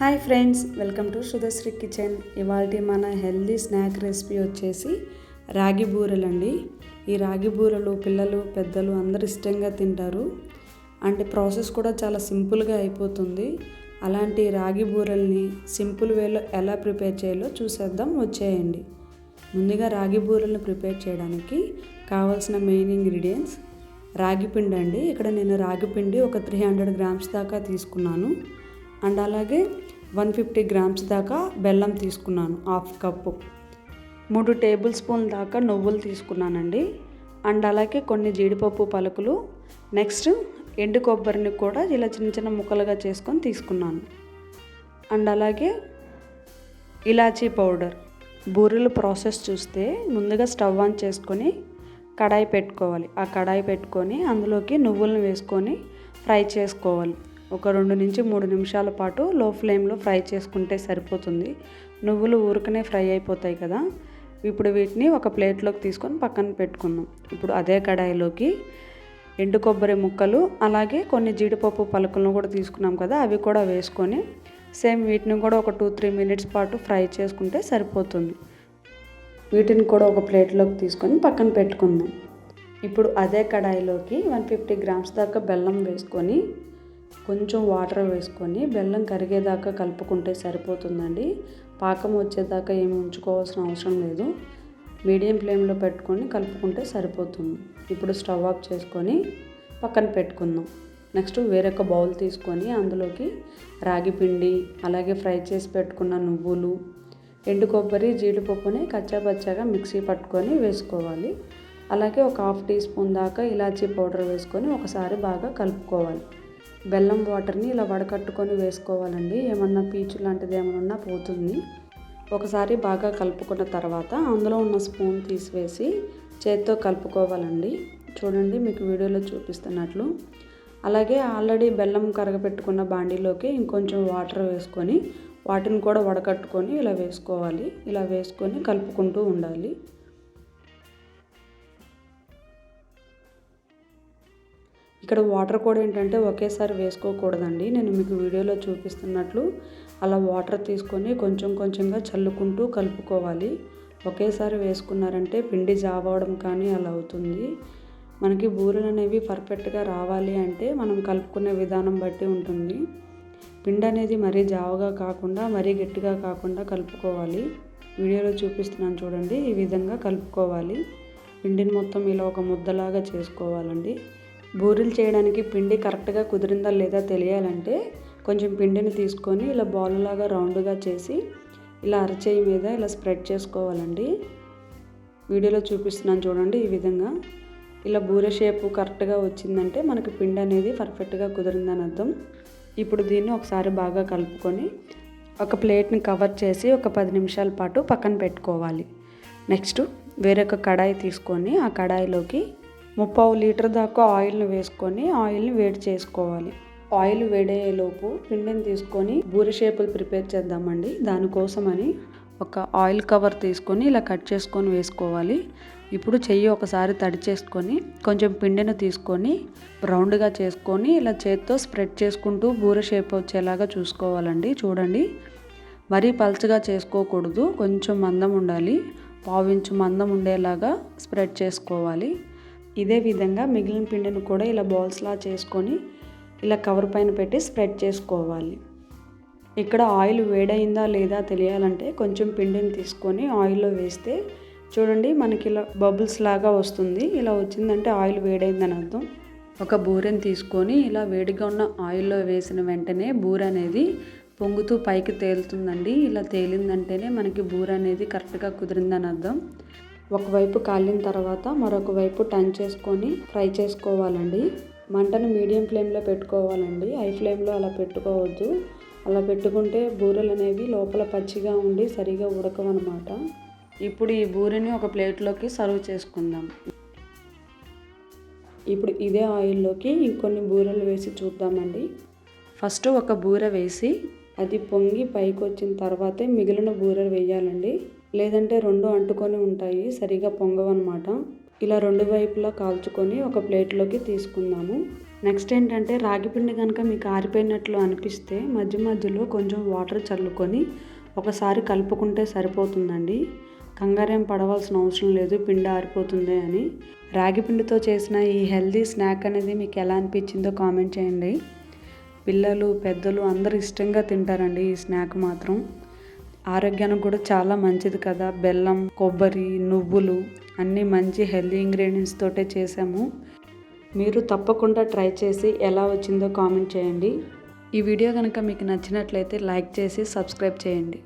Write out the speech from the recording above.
Hi friends welcome to Sudhasri kitchen. ఇవాళ మన healthy snack recipe వచ్చేసి రాగి బూరెలండి. ఈ రాగి బూరెలు పిల్లలు పెద్దలు అందరు ఇష్టంగా తింటారు. అంటే ప్రాసెస్ కూడా చాలా సింపుల్గా అయిపోతుంది. అలాంటి రాగి బూరెల్ని సింపుల్ వేలో ఎలా ప్రిపేర్ చేయాలో చూసేద్దాం వచ్చేయండి. ముందుగా రాగి బూరెలను ప్రిపేర్ చేయడానికి కావాల్సిన మెయిన్ ఇంగ్రీడియంట్స్. రాగి పిండి అండి ఇక్కడ నేను రాగి పిండి ఒక త్రీ హండ్రెడ్ గ్రామ్స్ దాకా తీసుకున్నాను. అండ్ అలాగే వన్ ఫిఫ్టీ గ్రామ్స్ దాకా బెల్లం తీసుకున్నాను హాఫ్ కప్పు. మూడు టేబుల్ స్పూన్ దాకా నువ్వులు తీసుకున్నానండి. అండ్ అలాగే కొన్ని జీడిపప్పు పలుకులు. నెక్స్ట్ ఎండు కొబ్బరిని కూడా ఇలా చిన్న చిన్న ముక్కలుగా చేసుకొని తీసుకున్నాను. అండ్ అలాగే ఇలాచీ పౌడర్. బూరెలు ప్రాసెస్ చూస్తే ముందుగా స్టవ్ ఆన్ చేసుకొని కడాయి పెట్టుకోవాలి. ఆ కడాయి పెట్టుకొని అందులోకి నువ్వులను వేసుకొని ఫ్రై చేసుకోవాలి. ఒక రెండు నుంచి మూడు నిమిషాల పాటు లో ఫ్లేమ్లో ఫ్రై చేసుకుంటే సరిపోతుంది. నువ్వులు ఊరికనే ఫ్రై అయిపోతాయి కదా. ఇప్పుడు వీటిని ఒక ప్లేట్లోకి తీసుకొని పక్కన పెట్టుకుందాం. ఇప్పుడు అదే కడాయిలోకి ఎండు కొబ్బరి ముక్కలు అలాగే కొన్ని జీడిపప్పు పలుకులను కూడా తీసుకున్నాం కదా అవి కూడా వేసుకొని సేమ్ వీటిని కూడా ఒక టూ త్రీ మినిట్స్ పాటు ఫ్రై చేసుకుంటే సరిపోతుంది. వీటిని కూడా ఒక ప్లేట్లోకి తీసుకొని పక్కన పెట్టుకుందాం. ఇప్పుడు అదే కడాయిలోకి వన్ ఫిఫ్టీ గ్రామ్స్ దాకా బెల్లం వేసుకొని కొంచెం వాటర్ వేసుకొని బెల్లం కరిగేదాకా కలుపుకుంటే సరిపోతుందండి. పాకం వచ్చేదాకా ఏమి ఉంచుకోవాల్సిన అవసరం లేదు. మీడియం ఫ్లేమ్లో పెట్టుకొని కలుపుకుంటే సరిపోతుంది. ఇప్పుడు స్టవ్ ఆఫ్ చేసుకొని పక్కన పెట్టుకుందాం. నెక్స్ట్ వేరొక బౌల్ తీసుకొని అందులోకి రాగి పిండి అలాగే ఫ్రై చేసి పెట్టుకున్న నువ్వులు ఎండు కొబ్బరి జీడిపప్పుని కచ్చాపచ్చాగా మిక్సీ పట్టుకొని వేసుకోవాలి. అలాగే ఒక హాఫ్ టీ స్పూన్ దాకా ఇలాచీ పౌడర్ వేసుకొని ఒకసారి బాగా కలుపుకోవాలి. బెల్లం వాటర్ని ఇలా వడకట్టుకొని వేసుకోవాలండి. ఏమన్నా పీచు లాంటిది ఏమన్నా ఉన్నా పోతుంది. ఒకసారి బాగా కలుపుకున్న తర్వాత అందులో ఉన్న స్పూన్ తీసివేసి చేత్తో కలుపుకోవాలండి. చూడండి మీకు వీడియోలో చూపిస్తున్నట్లు. అలాగే ఆల్రెడీ బెల్లం కరగపెట్టుకున్న బాండీలోకి ఇంకొంచెం వాటర్ వేసుకొని వాటిని కూడా వడకట్టుకొని ఇలా వేసుకోవాలి. ఇలా వేసుకొని కలుపుకుంటూ ఉండాలి. ఇక్కడ వాటర్ కూడా ఏంటంటే ఒకేసారి వేసుకోకూడదండి. నేను మీకు వీడియోలో చూపిస్తున్నట్లు అలా వాటర్ తీసుకొని కొంచెం కొంచెంగా చల్లుకుంటూ కలుపుకోవాలి. ఒకేసారి వేసుకున్నారంటే పిండి జావడం కానీ అలా అవుతుంది. మనకి బూరెలు అనేవి పర్ఫెక్ట్గా రావాలి అంటే మనం కలుపుకునే విధానం బట్టి ఉంటుంది. పిండి అనేది మరీ జావగా కాకుండా మరీ గట్టిగా కాకుండా కలుపుకోవాలి. వీడియోలో చూపిస్తున్నాను చూడండి. ఈ విధంగా కలుపుకోవాలి. పిండిని మొత్తం ఇలా ఒక ముద్దలాగా చేసుకోవాలండి. బూరెలు చేయడానికి పిండి కరెక్ట్గా కుదిరిందా లేదా తెలియాలంటే కొంచెం పిండిని తీసుకొని ఇలా బాల్ లాగా రౌండ్గా చేసి ఇలా అరచేయి మీద ఇలా స్ప్రెడ్ చేసుకోవాలండి. వీడియోలో చూపిస్తున్నాను చూడండి ఈ విధంగా. ఇలా బూరె షేపు కరెక్ట్గా వచ్చిందంటే మనకి పిండి అనేది పర్ఫెక్ట్గా కుదిరిందని అర్థం. ఇప్పుడు దీన్ని ఒకసారి బాగా కలుపుకొని ఒక ప్లేట్ని కవర్ చేసి ఒక పది నిమిషాల పాటు పక్కన పెట్టుకోవాలి. నెక్స్ట్ వేరొక కడాయి తీసుకొని ఆ కడాయిలోకి ముప్పావు లీటర్ దాకా ఆయిల్ని వేసుకొని ఆయిల్ని వేడి చేసుకోవాలి. ఆయిల్ వేడయ్యేలోపు పిండిని తీసుకొని బూరె షేపులు ప్రిపేర్ చేద్దామండి. దానికోసమని ఒక ఆయిల్ కవర్ తీసుకొని ఇలా కట్ చేసుకొని వేసుకోవాలి. ఇప్పుడు చెయ్యి ఒకసారి తడి చేసుకొని కొంచెం పిండిని తీసుకొని రౌండ్గా చేసుకొని ఇలా చేత్తో స్ప్రెడ్ చేసుకుంటూ బూరె షేప్ వచ్చేలాగా చూసుకోవాలండి. చూడండి. మరీ పల్చగా చేసుకోకూడదు. కొంచెం మందం ఉండాలి. పావించు మందం ఉండేలాగా స్ప్రెడ్ చేసుకోవాలి. ఇదే విధంగా మిగిలిన పిండిని కూడా ఇలా బాల్స్లా చేసుకొని ఇలా కవర్ పైన పెట్టి స్ప్రెడ్ చేసుకోవాలి. ఇక్కడ ఆయిల్ వేడైందా లేదా తెలియాలంటే కొంచెం పిండిని తీసుకొని ఆయిల్లో వేస్తే చూడండి మనకి ఇలా బబుల్స్ లాగా వస్తుంది. ఇలా వచ్చిందంటే ఆయిల్ వేడైందని అర్థం. ఒక బూరెని తీసుకొని ఇలా వేడిగా ఉన్న ఆయిల్లో వేసిన వెంటనే బూర అనేది పొంగుతూ పైకి తేలుతుందండి. ఇలా తేలిందంటేనే మనకి బూర అనేది కరెక్ట్గా కుదిరిందని అర్థం. ఒకవైపు కాలిన తర్వాత మరొక వైపు టర్న్ చేసుకొని ఫ్రై చేసుకోవాలండి. మంటను మీడియం ఫ్లేమ్లో పెట్టుకోవాలండి. హై ఫ్లేమ్లో అలా పెట్టుకోవద్దు. అలా పెట్టుకుంటే బూరెలు అనేవి లోపల పచ్చిగా ఉండి సరిగా ఉడకవన్నమాట ఇప్పుడు ఈ బూరెని ఒక ప్లేట్లోకి సర్వ్ చేసుకుందాం. ఇప్పుడు ఇదే ఆయిల్లోకి ఇంకొన్ని బూరెలు వేసి చూద్దామండి. ఫస్ట్ ఒక బూర వేసి అది పొంగి పైకి వచ్చిన తర్వాతే మిగిలిన బూరెలు వేయాలండి. లేదంటే రెండు అంటుకొని ఉంటాయి సరిగా పొంగవన్నమాట. ఇలా రెండు వైపులా కాల్చుకొని ఒక ప్లేట్లోకి తీసుకుందాము. నెక్స్ట్ ఏంటంటే రాగి పిండి కనుక మీకు ఆరిపోయినట్లు అనిపిస్తే మధ్య మధ్యలో కొంచెం వాటర్ చల్లుకొని ఒకసారి కలుపుకుంటే సరిపోతుందండి. కంగారేం పడవలసిన అవసరం లేదు పిండి ఆరిపోతుంది అని. రాగి పిండితో చేసిన ఈ హెల్దీ స్నాక్ అనేది మీకు ఎలా అనిపించిందో కామెంట్ చేయండి. పిల్లలు పెద్దలు అందరూ ఇష్టంగా తింటారండి ఈ స్నాక్ మాత్రం. ఆరోగ్యానికి కూడా చాలా మంచిది కదా. బెల్లం కొబ్బరి నువ్వులు అన్నీ మంచి హెల్దీ ఇంగ్రీడియంట్స్ తోటే చేసాము మీరు తప్పకుండా ట్రై చేసి ఎలా వచ్చిందో కామెంట్ చేయండి. ఈ వీడియో కనుక మీకు నచ్చినట్లయితే లైక్ చేసి సబ్స్క్రైబ్ చేయండి.